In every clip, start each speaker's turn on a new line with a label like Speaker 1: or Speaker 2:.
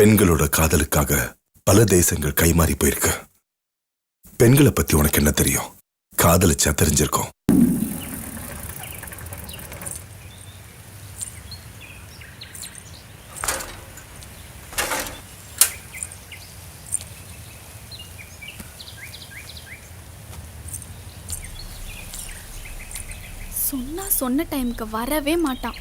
Speaker 1: பெண்களோட காதலுக்காக பல தேசங்கள் கைமாறி போயிருக்கு. பெண்களை பத்தி உனக்கு என்ன தெரியும்? காதலிச்சா தெரிஞ்சிருக்கும்.
Speaker 2: சொன்னா சொன்ன டைமுக்கு வரவே மாட்டான்.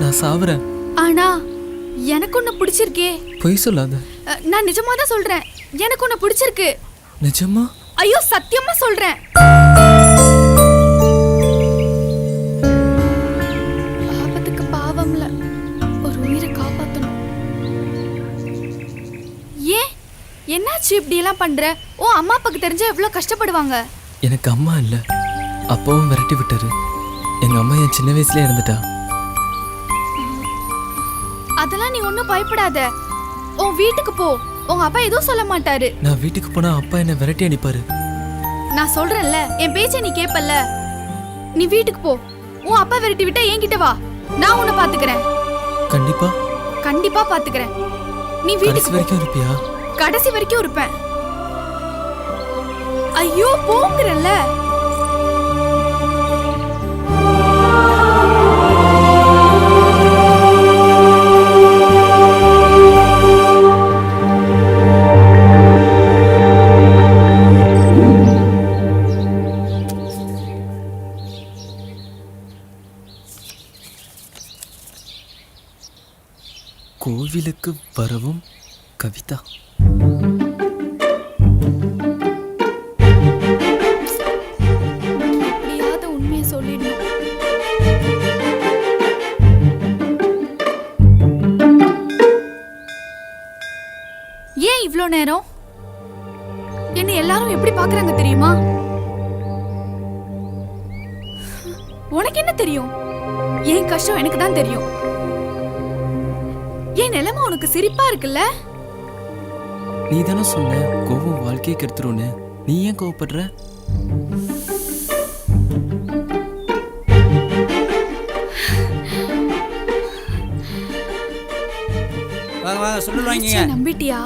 Speaker 3: நான் சாவுறேன்.
Speaker 2: ஆனா எனக்கு ஒண்ணு பிடிச்சிருக்கே.
Speaker 3: பொய் சொல்லாத.
Speaker 2: நான் நிஜமா தான் சொல்றேன். எனக்கு ஒண்ணு பிடிச்சிருக்கு.
Speaker 3: நிஜமா?
Speaker 2: ஐயோ சத்தியமா சொல்றேன். பாவத்துக்கு பாவம்ல ஒரு உயிரை காப்பாத்தணும். ஏன்? என்னாச்சு இப்படி எல்லாம் பண்ற? ஓ அம்மா அப்பாக்கு தெரிஞ்சா எவ்வளவு கஷ்டப்படுவாங்க?
Speaker 3: எனக்கு அம்மா இல்லை. அப்பாவும் விரட்டி விட்டாரு. எங்க அம்மா என் சின்ன வயசுல இறந்துட்டா.
Speaker 2: நீ ஒன்னும் பயப்படாத. உன் வீட்டுக்கு போ. உங்க அப்பா எதுவும் சொல்ல மாட்டாரு.
Speaker 3: நான் வீட்டுக்கு போனா அப்பா என்னை விரட்டி அடிப்பாரு.
Speaker 2: நான் சொல்றேன்ல என் பேச்சை நீ கேப்பல்ல. நீ வீட்டுக்கு போ. உன் அப்பா விரட்டி விட்டா என்கிட்ட வா. நான் உன்னை பாத்துக்கிறேன்.
Speaker 3: கண்டிப்பா.
Speaker 2: கண்டிப்பா பாத்துக்கிறேன். நீ வீட்டுக்கு
Speaker 3: வரைக்கும் இருப்பியா?
Speaker 2: கடைசி வரைக்கும் இருப்பேன். ஐயோ போங்கிறல்ல
Speaker 3: கோவிலுக்கு வரவும் கவிதா.
Speaker 2: எப்படியாவது உண்மையை சொல்லிடணும் ஏன் இவ்வளோ நேரம்? என்ன எல்லாரும் எப்படி பாக்குறாங்க தெரியுமா? உனக்கு என்ன தெரியும்? என் கஷ்டம் எனக்கு தான் தெரியும். என் நிலைமை உனக்கு சிரிப்பா இருக்குல்ல?
Speaker 3: நீ தானே சொன்ன கோவம் வாழ்க்கையை கெடுத்துரும்னு நீ ஏன் கோவப்படுற?
Speaker 4: வாங்க வாங்க
Speaker 2: ச்சே, நம்பிட்டியா?